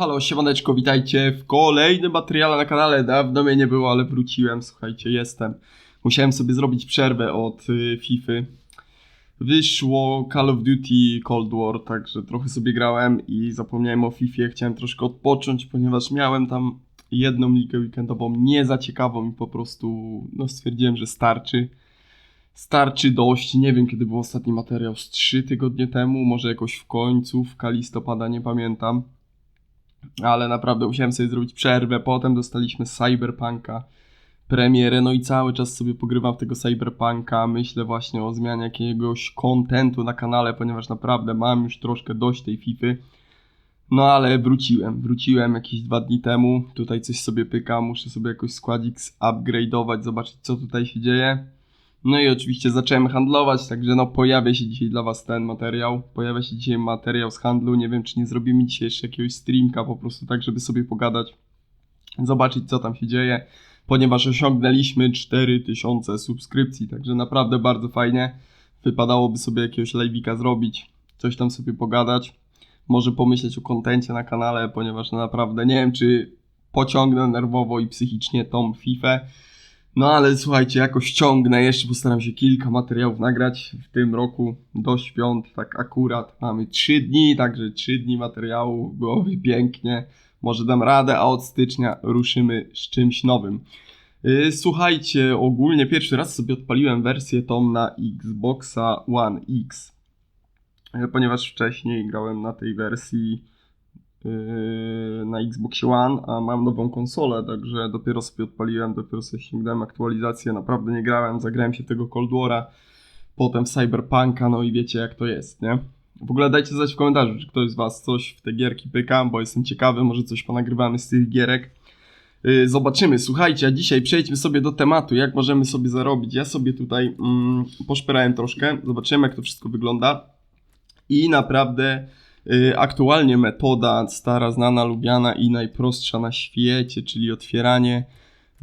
Halo, siemaneczko, witajcie w kolejnym materiale na kanale. Dawno mnie nie było, ale wróciłem, słuchajcie, jestem. Musiałem sobie zrobić przerwę od y, FIFA. Wyszło Call of Duty Cold War, także trochę sobie grałem i zapomniałem o FIFA. Chciałem troszkę odpocząć, ponieważ miałem tam jedną ligę weekendową, nie za ciekawą i po prostu no, stwierdziłem, że starczy. Starczy dość, nie wiem kiedy był ostatni materiał, z 3 tygodnie temu, może jakoś w końcówka listopada, nie pamiętam. Ale naprawdę musiałem sobie zrobić przerwę, potem dostaliśmy Cyberpunka, premierę, no i cały czas sobie pogrywam w tego Cyberpunka, myślę właśnie o zmianie jakiegoś kontentu na kanale, ponieważ naprawdę mam już troszkę dość tej Fify. No ale wróciłem, wróciłem jakieś dwa dni temu, tutaj coś sobie pyka, muszę sobie jakoś składzik upgrade'ować, zobaczyć co tutaj się dzieje. No i oczywiście zacząłem handlować, także no pojawia się dzisiaj dla Was ten materiał. Pojawia się dzisiaj materiał z handlu. Nie wiem, czy nie zrobimy dzisiaj jeszcze jakiegoś streamka po prostu tak, żeby sobie pogadać, zobaczyć co tam się dzieje, ponieważ osiągnęliśmy 4000 subskrypcji, także naprawdę bardzo fajnie. Wypadałoby sobie jakiegoś live'ika zrobić, coś tam sobie pogadać. Może pomyśleć o kontencie na kanale, ponieważ naprawdę nie wiem, czy pociągnę nerwowo i psychicznie tą FIFA. No ale słuchajcie, jakoś ciągnę, jeszcze postaram się kilka materiałów nagrać w tym roku. Do świąt, tak akurat mamy 3 dni, także 3 dni materiału, byłoby pięknie, może dam radę, a od stycznia ruszymy z czymś nowym. Yy, Słuchajcie, ogólnie pierwszy raz sobie odpaliłem wersję tą na Xboxa One X, yy, ponieważ wcześniej grałem na tej wersji na Xbox One, a mam nową konsolę, także dopiero sobie odpaliłem, dopiero sobie ściągnąłem aktualizację, naprawdę nie grałem, zagrałem się tego Cold War'a, potem w Cyberpunka, no i wiecie jak to jest, nie? W ogóle dajcie znać w komentarzu, czy ktoś z was coś w te gierki pyka, bo jestem ciekawy, może coś ponagrywamy z tych gierek. Yy, zobaczymy, słuchajcie, a dzisiaj przejdźmy sobie do tematu, jak możemy sobie zarobić. Ja sobie tutaj mm, poszperałem troszkę, zobaczymy jak to wszystko wygląda. I naprawdę aktualnie metoda stara, znana, lubiana i najprostsza na świecie, czyli otwieranie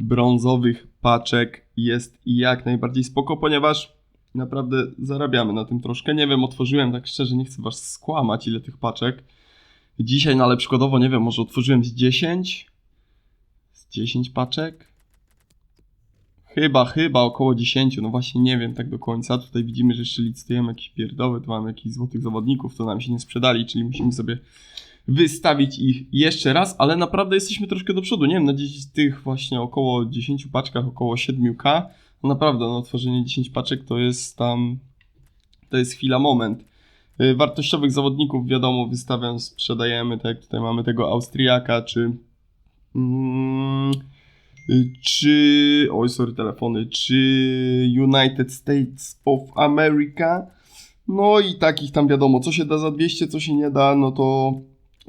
brązowych paczek jest jak najbardziej spoko, ponieważ naprawdę zarabiamy na tym troszkę. Nie wiem, otworzyłem tak szczerze, nie chcę was skłamać, ile tych paczek. Dzisiaj, no ale przykładowo, nie wiem, może otworzyłem z 10? Z 10 paczek? Chyba, chyba około 10, no właśnie nie wiem tak do końca. Tutaj widzimy, że jeszcze licytujemy jakieś pierdoły, tu mamy jakichś złotych zawodników, to nam się nie sprzedali, czyli musimy sobie wystawić ich jeszcze raz, ale naprawdę jesteśmy troszkę do przodu. Nie wiem, na dziś tych właśnie około 10 paczkach, około 7k, no naprawdę, no otworzenie 10 paczek to jest tam, to jest chwila, moment. Y, Wartościowych zawodników, wiadomo, wystawiam, sprzedajemy, tak jak tutaj mamy tego Austriaka, czy... Mm, czy. Oj, sorry, telefony. Czy United States of America? No i takich tam wiadomo, co się da za 200, co się nie da, no to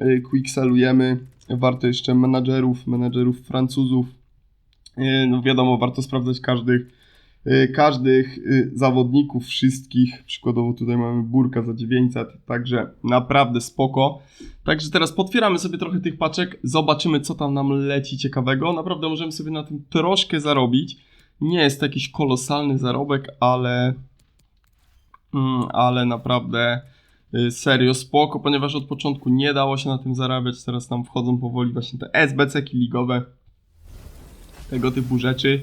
y, quickselujemy. Warto jeszcze menadżerów, menadżerów Francuzów. Y, No wiadomo, warto sprawdzać każdych, y, każdych y, zawodników, wszystkich. Przykładowo tutaj mamy Burka za 900, także naprawdę spoko. Także teraz potwieramy sobie trochę tych paczek, zobaczymy co tam nam leci ciekawego. Naprawdę możemy sobie na tym troszkę zarobić. Nie jest to jakiś kolosalny zarobek, ale mm, ale naprawdę y, serio spoko, ponieważ od początku nie dało się na tym zarabiać. Teraz nam wchodzą powoli właśnie te SBC-ki ligowe, tego typu rzeczy.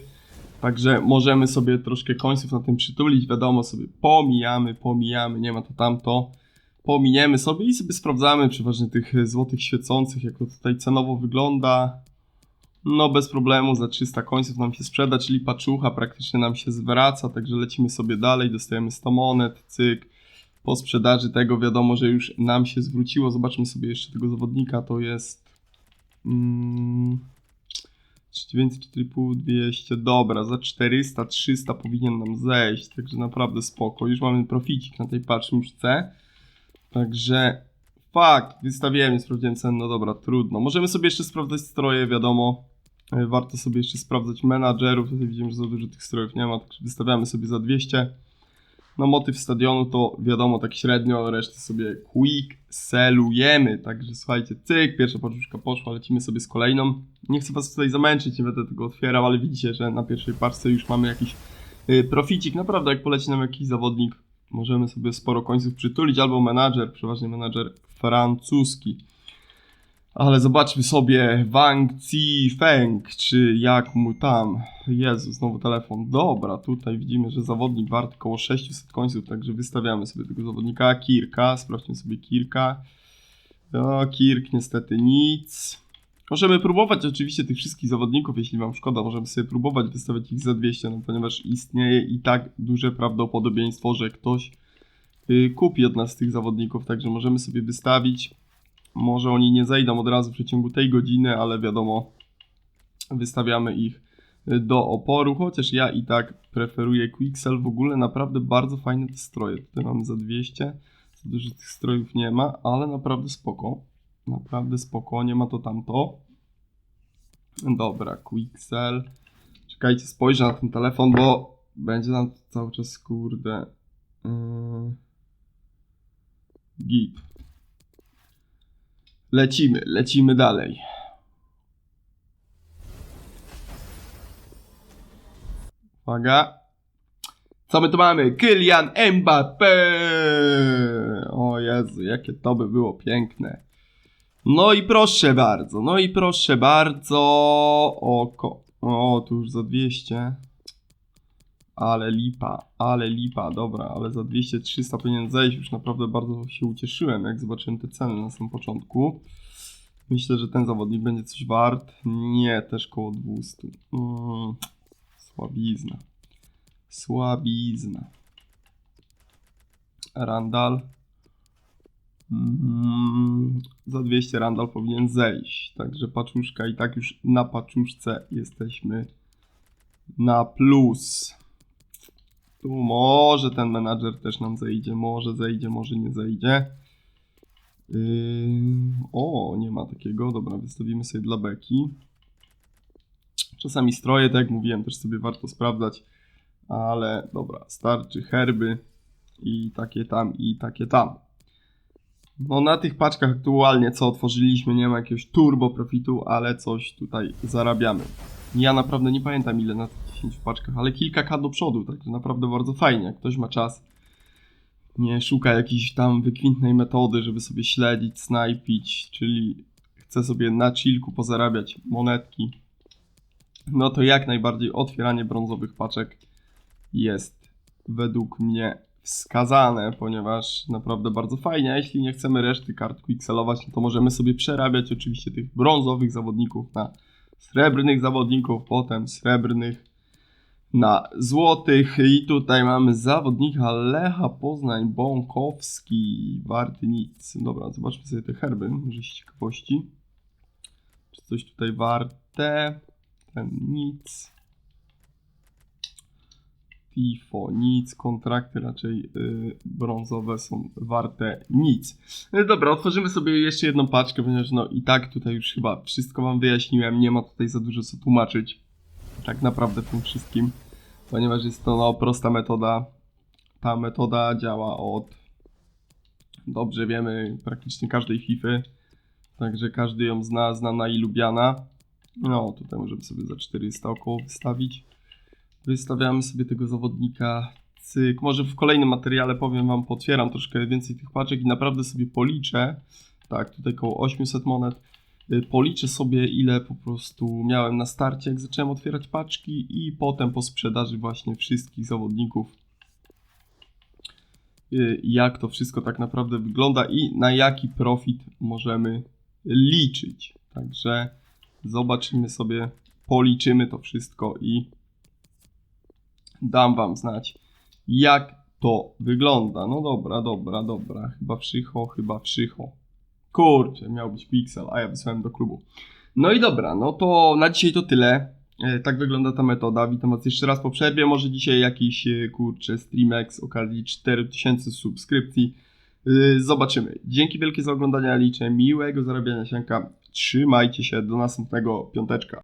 Także możemy sobie troszkę końców na tym przytulić. Wiadomo, sobie pomijamy, pomijamy, nie ma to tamto pominiemy sobie i sobie sprawdzamy przeważnie tych złotych świecących, jak to tutaj cenowo wygląda. No bez problemu za 300 końców nam się sprzeda, czyli paczucha praktycznie nam się zwraca, także lecimy sobie dalej, dostajemy 100 monet, cyk. Po sprzedaży tego wiadomo, że już nam się zwróciło. Zobaczmy sobie jeszcze tego zawodnika, to jest... Mm, 3900, 4,5, 200, dobra, za 400, 300 powinien nam zejść, także naprawdę spoko. Już mamy proficik na tej paczce. Także fakt, wystawiłem, nie sprawdziłem cen, no dobra, trudno. Możemy sobie jeszcze sprawdzać stroje, wiadomo. E, Warto sobie jeszcze sprawdzać menadżerów. Tutaj widzimy, że za dużo tych strojów nie ma, także wystawiamy sobie za 200. No motyw stadionu to wiadomo tak średnio, resztę sobie quick selujemy. Także słuchajcie, cyk, pierwsza paczuszka poszła, lecimy sobie z kolejną. Nie chcę was tutaj zamęczyć, nie będę tego otwierał, ale widzicie, że na pierwszej paczce już mamy jakiś y, proficik. Naprawdę jak poleci nam jakiś zawodnik, możemy sobie sporo końców przytulić, albo menadżer, przeważnie menadżer francuski. Ale zobaczmy sobie Wang Feng, czy jak mu tam. Jezu, znowu telefon. Dobra, tutaj widzimy, że zawodnik wart około 600 końców, także wystawiamy sobie tego zawodnika. Kirka, sprawdźmy sobie Kirka. No, Kirk niestety nic. Możemy próbować oczywiście tych wszystkich zawodników, jeśli wam szkoda, możemy sobie próbować wystawiać ich za 200, no ponieważ istnieje i tak duże prawdopodobieństwo, że ktoś y, kupi od nas tych zawodników, także możemy sobie wystawić. Może oni nie zejdą od razu w przeciągu tej godziny, ale wiadomo, wystawiamy ich y, do oporu, chociaż ja i tak preferuję Quixel. W ogóle naprawdę bardzo fajne te stroje. Tutaj mamy za 200, za dużo tych strojów nie ma, ale naprawdę spoko. Naprawdę spoko, nie ma to tamto. Dobra, Quixel. Czekajcie, spojrzę na ten telefon, bo będzie nam cały czas, kurde... Yy... Git. Lecimy, lecimy dalej. Uwaga. Co my tu mamy? Kylian Mbappé! O Jezu, jakie to by było piękne. No i proszę bardzo, no i proszę bardzo. Oko. O, tu już za 200. Ale lipa, ale lipa, dobra, ale za 200-300 powinien zejść. Już naprawdę bardzo się ucieszyłem, jak zobaczyłem te ceny na samym początku. Myślę, że ten zawodnik będzie coś wart. Nie, też koło 200. Mm, słabizna. Słabizna. Randall. Mm, za 200 Randall powinien zejść. Także paczuszka i tak już na paczuszce jesteśmy na plus. Tu może ten menadżer też nam zejdzie, może zejdzie, może nie zejdzie. Yy, o, nie ma takiego. Dobra, wystawimy sobie dla beki. Czasami stroje, tak jak mówiłem, też sobie warto sprawdzać. Ale dobra, starczy herby i takie tam, i takie tam. No na tych paczkach aktualnie co otworzyliśmy nie ma jakiegoś turbo profitu, ale coś tutaj zarabiamy. Ja naprawdę nie pamiętam ile na tych 10 paczkach, ale kilka k do przodu, także naprawdę bardzo fajnie. Jak ktoś ma czas, nie szuka jakiejś tam wykwintnej metody, żeby sobie śledzić, snajpić, czyli chce sobie na chillku pozarabiać monetki, no to jak najbardziej otwieranie brązowych paczek jest według mnie wskazane, ponieważ naprawdę bardzo fajnie, a jeśli nie chcemy reszty kart quixelować, no to możemy sobie przerabiać oczywiście tych brązowych zawodników na srebrnych zawodników, potem srebrnych na złotych i tutaj mamy zawodnika Lecha Poznań Bąkowski, warty nic. Dobra, zobaczmy sobie te herby, może z ciekawości. Czy coś tutaj warte? Ten nic. Tifo, nic, kontrakty raczej y, brązowe są warte nic. No dobra, otworzymy sobie jeszcze jedną paczkę, ponieważ no i tak tutaj już chyba wszystko wam wyjaśniłem, nie ma tutaj za dużo co tłumaczyć. Tak naprawdę tym wszystkim, ponieważ jest to no prosta metoda. Ta metoda działa od dobrze wiemy praktycznie każdej FIFA. Także każdy ją zna, znana i lubiana. No, tutaj możemy sobie za 400 około wystawić. Wystawiamy sobie tego zawodnika. Cyk. Może w kolejnym materiale powiem wam, potwieram troszkę więcej tych paczek i naprawdę sobie policzę. Tak, tutaj około 800 monet. Y, Policzę sobie ile po prostu miałem na starcie, jak zacząłem otwierać paczki i potem po sprzedaży właśnie wszystkich zawodników. Y, Jak to wszystko tak naprawdę wygląda i na jaki profit możemy liczyć. Także zobaczymy sobie, policzymy to wszystko i dam wam znać, jak to wygląda. No dobra, dobra, dobra. Chyba wszycho, chyba wszycho. Kurczę, miał być pixel, a ja wysłałem do klubu. No i dobra, no to na dzisiaj to tyle. E, Tak wygląda ta metoda. Witam was jeszcze raz po przerwie. Może dzisiaj jakiś, e, kurczę, streamek z okazji 4000 subskrypcji. E, Zobaczymy. Dzięki wielkie za oglądanie. Liczę miłego zarabiania sianka. Trzymajcie się. Do następnego piąteczka.